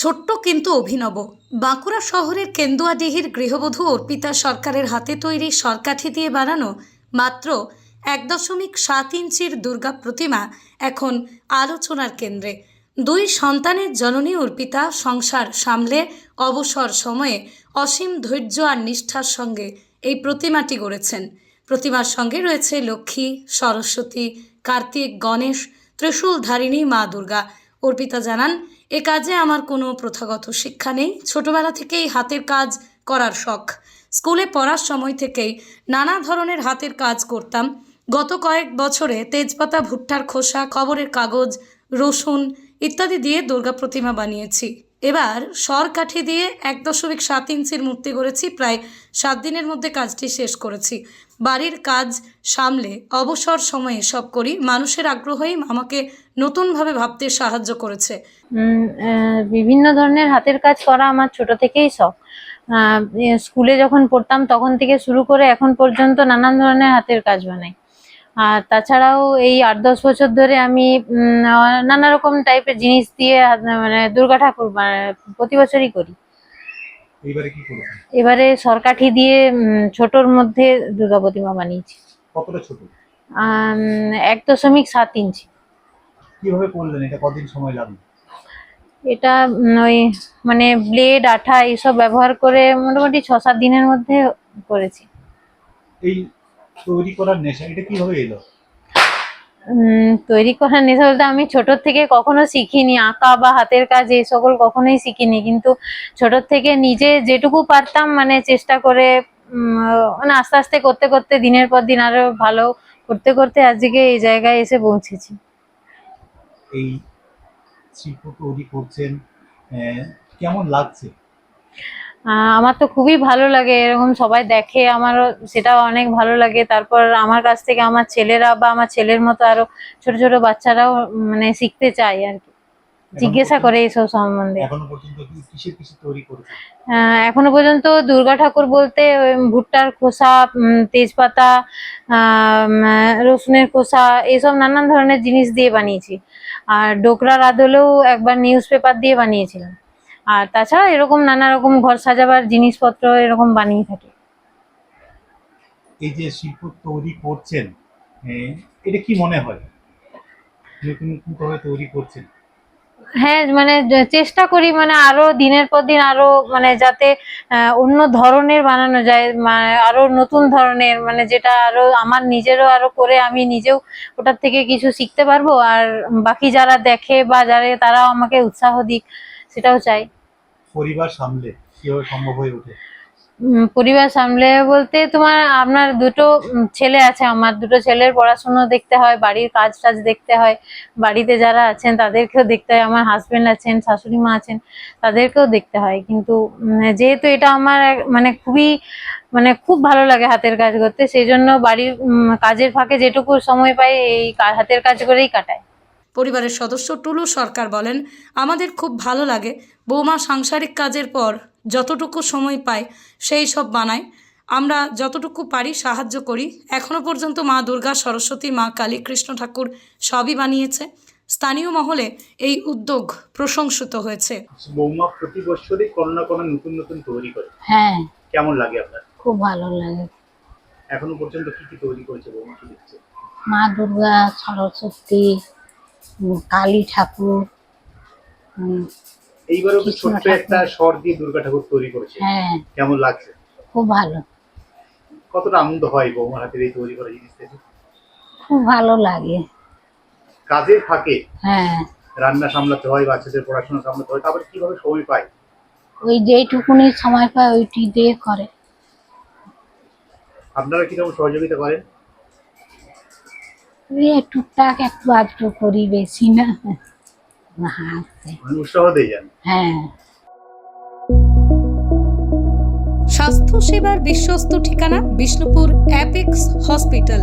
ছোট্ট কিন্তু অভিনব। বাঁকুড়া শহরের কেন্দুয়াডিহির গৃহবধূ অর্পিতা সরকারের হাতে তৈরি সরকাঠি দিয়ে বানানো মাত্র এক দশমিক সাত ইঞ্চির দুর্গা প্রতিমা এখন আলোচনার কেন্দ্রে। দুই সন্তানের জননী অর্পিতা সংসার সামলে অবসর সময়ে অসীম ধৈর্য আর নিষ্ঠার সঙ্গে এই প্রতিমাটি গড়েছেন। প্রতিমার সঙ্গে রয়েছে লক্ষ্মী, সরস্বতী, কার্তিক, গণেশ, ত্রিশূলধারিণী, মা দুর্গা। অর্পিতা জানান এ কাজে আমার কোনো প্রথাগত শিক্ষা নেই। ছোটবেলা থেকেই হাতের কাজ করার শখ। স্কুলে পড়ার সময় থেকেই নানা ধরনের হাতের কাজ করতাম। গত কয়েক বছরে তেজপাতা, ভুট্টার খোসা, খবরের কাগজ, রসুন ইত্যাদি দিয়ে দুর্গা প্রতিমা বানিয়েছি। এবার সর কাঠি দিয়ে এক দশমিক সাত ইঞ্চির মূর্তি গড়েছি, প্রায় সাত দিনের মধ্যে কাজটি শেষ করেছি। বাড়ির কাজ সামলে অবসর সময়ে সব করি। মানুষের আগ্রহই আমাকে নতুনভাবে ভাবতে সাহায্য করেছে। বিভিন্ন ধরনের হাতের কাজ করা আমার ছোট থেকেই শখ। স্কুলে যখন পড়তাম তখন থেকে শুরু করে এখন পর্যন্ত নানান ধরনের হাতের কাজ বানাই। আর তাছাড়াও এই আট দশ বছর ধরে আমি নানা রকম টাইপের জিনিস দিয়ে মানে দুর্গা ঠাকুর বা- প্রতি বছরই করি। এবারে সরকাঠি দিয়ে ছোটর মধ্যে দুর্গা প্রতিমা বানিয়েছি। কতটা ছোট? এক দশমিক সাত ইঞ্চি। কীভাবে করলেন? এটা সময় লাগল? এটা ওই মানে ব্লেড আঠা এইসব ব্যবহার করে মোটামুটি ছ সাত দিনের মধ্যে করেছি। এই তৈরি করার নেশা এটা কীভাবে এলো? তৈরি করার নেশা বলতে আমি ছোট থেকে কখনো শিখিনি আঁকা বা হাতের কাজ এই সকল কখনোই শিখিনি কিন্তু ছোট থেকে নিজে যেটুকু পারতাম মানে চেষ্টা করে মানে আস্তে আস্তে করতে করতে দিনের পর দিন আরও ভালো করতে করতে আজকে এই জায়গায় এসে পৌঁছেছি। এই শিল্প তৈরি করছেন কেমন লাগছে? আমার তো খুবই ভালো লাগে এরকম সবাই দেখে আমারও সেটা অনেক ভালো লাগে। তারপর আমার কাছ থেকে আমার ছেলেরা বা আমার ছেলের মতো আরও ছোট ছোট বাচ্চারাও মানে শিখতে চায় আর কি। জিজ্ঞাসা করে এইসব সম্বন্ধে। এখনও পর্যন্ত দুর্গা ঠাকুর বলতে ভুট্টার খোসা তেজপাতা রসুনের খোসা এইসব নানান ধরনের জিনিস দিয়ে বানিয়েছি। আর ডোকরার আদলেও একবার নিউজ পেপার দিয়ে বানিয়েছিলাম। আর তাছাড়া এরকম নানা রকম ঘর সাজাবার জিনিসপত্র এরকম বানিয়ে থাকি। এই যে শিল্প তৈরি করছেন এটা কি মনে হয়? নতুন নতুন ভাবে তৈরি করছেন? হ্যাঁ মানে চেষ্টা করি মানে আরও দিনের পর দিন আরও মানে যাতে অন্য ধরনের বানানো যায় মানে আরও নতুন ধরনের মানে যেটা আরও আমার নিজেরও আরও করে আমি নিজেও ওটার থেকে কিছু শিখতে পারব। আর বাকি যারা দেখে বা যারা তারাও আমাকে উৎসাহ দিক সেটাও চাই। পরিবার সামলে, কীভাবে সম্ভব হয়ে ওঠে? পরিবার সামলে বলতে তোমার, আপনার দুটো ছেলে আছে, আমার দুটো ছেলের পড়াশুনো দেখতে হয়, বাড়ির কাজ টাজ দেখতে হয়, বাড়িতে যারা আছেন তাদেরকেও দেখতে হয়, আমার হাজবেন্ড আছেন, শাশুড়ি মা আছেন, তাদেরকেও দেখতে হয়, কিন্তু যেহেতু এটা আমার মানে খুবই মানে খুব ভালো লাগে হাতের কাজ করতে, সেই জন্য বাড়ির কাজের ফাঁকে যেটুকু সময় পাই, এই হাতের কাজ করেই কাটাই। পরিবারের সদস্য টুলু সরকার বলেন আমাদের খুব ভালো লাগে। বৌমা সাংসারিক কাজের পর যতটুকু সময় পায় সেই সব বানায়। আমরা যতটুকু পারি সাহায্য করি। এখনও পর্যন্ত মা দুর্গা সরস্বতী মা কালী কৃষ্ণ ঠাকুর সবই বানিয়েছে। স্থানীয় মহলে এই উদ্যোগ প্রশংসিত হয়েছে। বৌমা প্রতি বছরই কোনো না কোনো নতুন নতুন তৈরি করে। হ্যাঁ। কেমন লাগে আপনার? খুব ভালো লাগে। এখনও পর্যন্ত কি কি তৈরি করেছে বৌমা কি দিচ্ছে মা দুর্গা সরস্বতী কালী ঠাকুর এইবারও তো ছোট্ট একটা স্বর দিয়ে দুর্গা ঠাকুর তৈরি করেছে? হ্যাঁ। কেমন লাগছে? খুব ভালো। কতটা আনন্দ হয় বৌমার হাতের এই তৈরি করা জিনিস থেকে খুব ভালো লাগে। কাজের ফাঁকে হ্যাঁ। রান্না সামলাতে হয় বাচ্চাদের পড়াশোনা সামলাতে হয় তারপরে কীভাবে সময় পায়? ওই সময় পায় ওইটি দিয়ে করে। আপনারা কীরকম সহযোগিতা করেন? ওই টুকটাক একটু আধটু করি বেশি না। হাতে উৎসাহ দিয়ে যান হ্যাঁ। স্বাস্থ্য সেবার বিশ্বস্ত ঠিকানা বিষ্ণুপুর অ্যাপেক্স হসপিটাল।